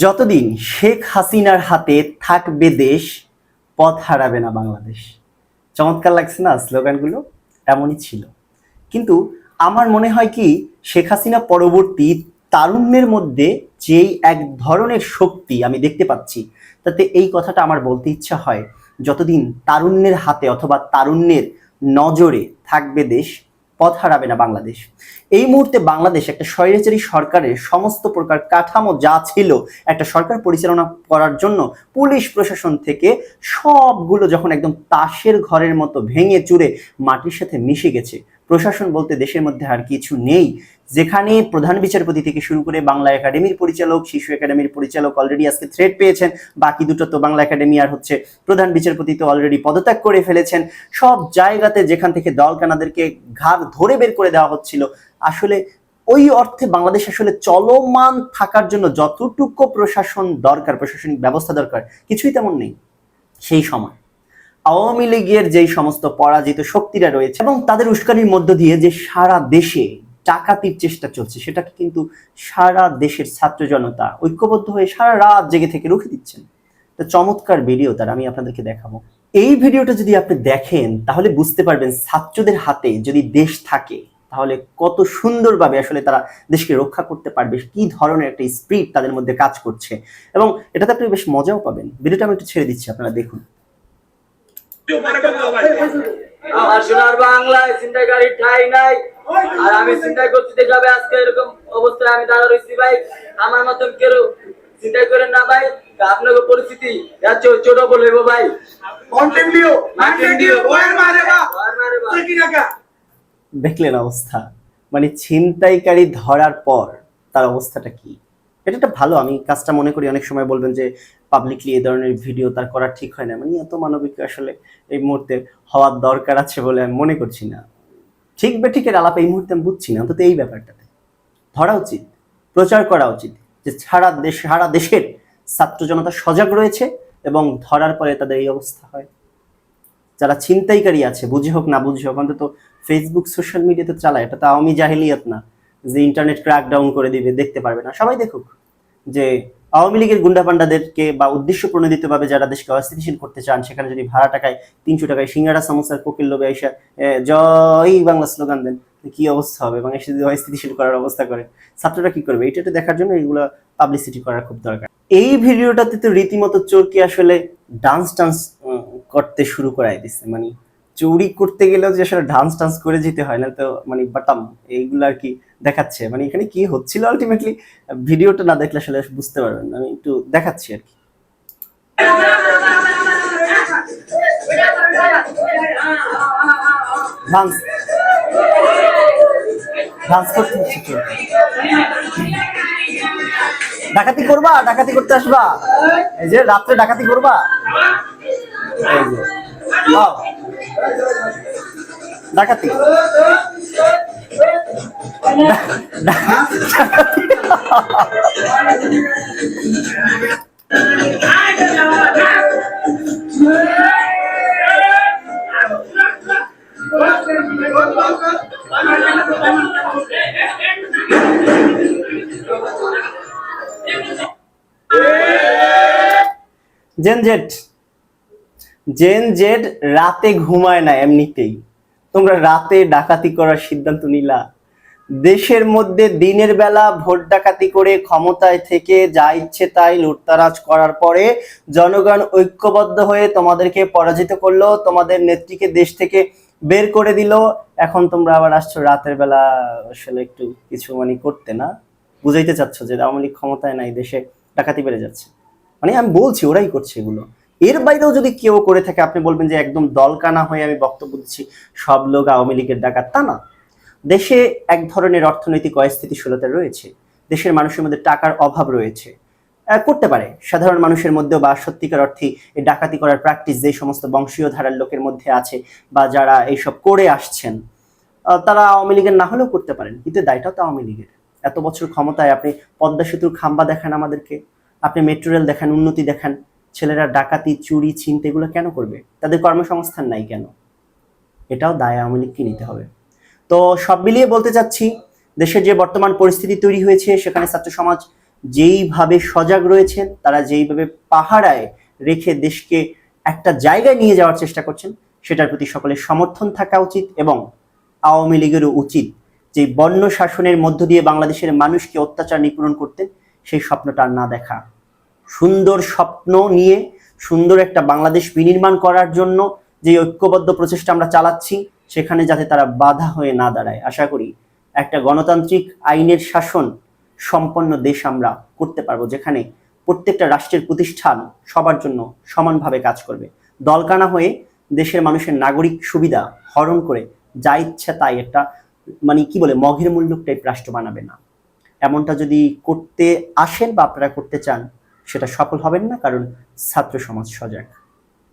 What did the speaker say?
যতদিন শেখ হাসিনার হাতে থাকবে দেশ, পথ হারাবে না বাংলাদেশ। চমৎকার লাগছে না স্লোগানগুলো? এমনই ছিল। কিন্তু আমার মনে হয় কি, শেখ হাসিনা পরবর্তী তারুণ্যের মধ্যে যেই এক ধরনের শক্তি আমি দেখতে পাচ্ছি, তাতে এই কথাটা আমার বলতে ইচ্ছা হয়, যতদিন তারুণ্যের হাতে অথবা তারুণ্যের নজরে থাকবে দেশ পথ হারাবে না বাংলাদেশ। এই মুহূর্তে বাংলাদেশ একটা স্বৈরাচারী সরকারের সমস্ত প্রকার কাঠামো যা ছিল একটা সরকার পরিচালনা করার জন্য পুলিশ প্রশাসন থেকে সবগুলো যখন একদম তাসের ঘরের মতো ভেঙে চুরে মাটির সাথে মিশে গেছে প্রশাসন বলতে দেশের মধ্যে আর কিছু নেই। যেখানে প্রধান বিচারপতি থেকে শুরু করে বাংলা একাডেমির পরিচালক, শিশু একাডেমির পরিচালক অলরেডি আজকে থ্রেড পেয়েছেন। বাকি দুটো তো বাংলা একাডেমি আর হচ্ছে প্রধান বিচারপতি তো অলরেডি পদত্যাগ করে ফেলেছেন। সব জায়গাতে যেখান থেকে দলকানাদেরকে ঘাড় ধরে বের করে দেওয়া হচ্ছিল, আসলে ওই অর্থে বাংলাদেশ আসলে চলমান থাকার জন্য যতটুকু প্রশাসন দরকার, প্রশাসনিক ব্যবস্থা দরকার, কিছুই তেমন নেই। সেই সময়। আওয়ামী লীগের যেই সমস্ত পরাজিত শক্তিরা রয়েছে এবং তাদের উস্কানির মধ্য দিয়ে যে সারা দেশে ডাকাতির চেষ্টা চলছে, সেটাকে কিন্তু সারা দেশের ছাত্র জনতা ঐক্যবদ্ধ হয়ে সারা রাত জেগে থেকে রুখে দিচ্ছেন। তো চমৎকার ভিডিও তার আমি আপনাদেরকে দেখাবো। এই ভিডিওটা যদি আপনি দেখেন, তাহলে বুঝতে পারবেন ছাত্রদের হাতে যদি দেশ থাকে, তাহলে কত সুন্দরভাবে আসলে তারা দেশকে রক্ষা করতে পারবে, কি ধরনের একটা স্পিরিট তাদের মধ্যে কাজ করছে। এবং এটাতে আপনি বেশ মজাও পাবেন। ভিডিওটা আমি একটু ছেড়ে দিচ্ছি, আপনারা দেখুন। আমার সোনার বাংলায় ঠাই নাই। আর আমি চিন্তা করতে দেখলাম আজকে এরকম অবস্থায় আমি দাঁড়া রয়েছি ভাই। আমার মতন কেউ চিন্তাই করেন না ভাই। আপনাকে পরিস্থিতি ছোট বলব ভাই। দেখলেন অবস্থা। মানে ছিনতাইকারী ধরার পর তার অবস্থাটা কি? এটা একটা ভালো, আমি কাজটা মনে করি অনেক সময় বলবেন যে পাবলিকলি এই ধরনের ভিডিও তার করা ঠিক হয় না। মানে এত মানবিক আসলে এই মুহূর্তে হওয়ার দরকার আছে বলে আমি মনে করছি না। ঠিক বে ঠিকের আলাপ এই মুহূর্তে আমি বুঝছি না, অন্তত এই ব্যাপারটাতে। ধরা উচিত, প্রচার করা উচিত যে সারা দেশ, সারা দেশের ছাত্র জনতা সজাগ রয়েছে এবং ধরার পরে তাদের এই অবস্থা হয়। যারা ছিনতাইকারী আছে, বুঝে হোক, না বুঝে হোক, অন্তত ফেসবুক সোশ্যাল মিডিয়াতে চালায়। এটা তো আওয়ামী জাহিলিয়াত না, যে ইন্টারনেট ক্র্যাক ডাউন করে দিবে, দেখতে পারবে না। সবাই দেখুক। যে আওয়ামী লীগের গুন্ডা পান্ডাদেরকে বা উদ্দেশ্য প্রণোদিতভাবে যারা দেশকে অস্থিতিশীল করতে চান, সেখানে যদি ভাড়া টাকায়, তিনশো টাকায় সিঙ্গারা সামোসার কোকিল লোভে এসে জয় বাংলা স্লোগান দেন কি অবস্থা হবে? বাংলাদেশে যদি অস্থিতিশীল করার অবস্থা করে, ছাত্ররা কি করবে? এটা দেখার জন্য এগুলো পাবলিসিটি করার খুব দরকার। এই ভিডিওটাতে তো রীতিমতো চোরকে আসলে ডান্স টান্স করতে শুরু করাই দিচ্ছে মানে চুরি করতে গেলেও যে আসলে ডান্স টান্স করে যেতে হয় না, তো মানে বাটাম এইগুলো আর কি দেখাচ্ছে। মানে এখানে কি হচ্ছিল আলটিমেটলি ভিডিওটা না দেখলে আসলে বুঝতে পারবেন। আমি একটু দেখাচ্ছি আর কি। ডাকাতি করবা? ডাকাতি করতে আসবা? এই যে, রাত্রে ডাকাতি করবা। ডাকাতি ডাকাতি। জেন জেড রাতে ঘুমায় না এমনিতেই। তোমরা রাতে ডাকাতি করার সিদ্ধান্ত নিলা। দেশের মধ্যে দিনের বেলা ভোট ডাকাতি করে ক্ষমতায় থেকে যা ইচ্ছে তাই লুটতারাজ করার পরে জনগণ ঐক্যবদ্ধ হয়ে তোমাদেরকে পরাজিত করল, তোমাদের নেত্রীকে দেশ থেকে বের করে দিল। এখন তোমরা আবার আসছো রাতের বেলা, আসলে একটু কিছু মানে করতে না? বুঝাইতে চাচ্ছ যে আওয়ামী লীগ ক্ষমতায় নাই, দেশে ডাকাতি বেড়ে যাচ্ছে। মানে আমি বলছি, ওরাই করছে এগুলো। এর বাইরেও যদি কেউ করে থাকে, আপনি বলবেন যে একদম দলকানা হয়ে আমি বক্তব্য দিচ্ছি, সব লোক আওয়ামী লীগের ডাকাত, তা না। দেশে এক ধরনের অর্থনৈতিক অস্থিতিশীলতা রয়েছে, দেশের মানুষের মধ্যে টাকার অভাব রয়েছে। করতে পারে, সাধারণ মানুষের মধ্যেও বা সত্যিকার অর্থে ডাকাতি করার প্র্যাকটিস যে সমস্ত বংশীয় ধারার লোকের মধ্যে আছে বা যারা এইসব করে আসছেন তারা আওয়ামী লীগের না হলেও করতে পারেন, কিন্তু দায়টাও তো আওয়ামী লীগের। এত বছর ক্ষমতায় আপনি পদ্মা সেতুর খাম্বা দেখান আমাদেরকে, আপনি মেট্রো রেল দেখান, উন্নতি দেখান ছেলেরা ডাকাতি, চুরি ছিনতে এগুলো কেন করবে? তাদের কর্মসংস্থান নাই কেন? এটাও দায় আওয়ামী লীগকে নিতে হবে। তো সব মিলিয়ে বলতে চাচ্ছি, দেশের যে বর্তমান পরিস্থিতি তৈরি হয়েছে, সেখানে ছাত্র সমাজ যেইভাবে সজাগ রয়েছেন তারা যেইভাবে পাহারায় রেখে দেশকে একটা জায়গায় নিয়ে যাওয়ার চেষ্টা করছেন, সেটার প্রতি সকলের সমর্থন থাকা উচিত এবং আওয়ামী লীগেরও উচিত যে বন্য শাসনের মধ্য দিয়ে বাংলাদেশের মানুষকে অত্যাচার নিপূরণ করতেন সেই স্বপ্নটা না দেখা। সুন্দর স্বপ্ন নিয়ে, সুন্দর একটা বাংলাদেশ বিনির্মাণ করার জন্য যে ঐক্যবদ্ধ প্রচেষ্টা আমরা চালাচ্ছি, সেখানে যাতে তারা বাধা হয়ে না দাঁড়ায়। আশা করি একটা গণতান্ত্রিক আইনের শাসন সম্পন্ন দেশ আমরা করতে পারব, যেখানে প্রত্যেকটা রাষ্ট্রের প্রতিষ্ঠান সবার জন্য সমানভাবে কাজ করবে। দলকানা হয়ে দেশের মানুষের নাগরিক সুবিধা হরণ করে যা ইচ্ছা তাই একটা মানে কি বলে মঘের মূল্য টাইপ রাষ্ট্র বানাবে না। এমনটা যদি করতে আসেন বা আপনারা করতে চান সেটা সফল হবেন না কারণ ছাত্র সমাজ সজাগ।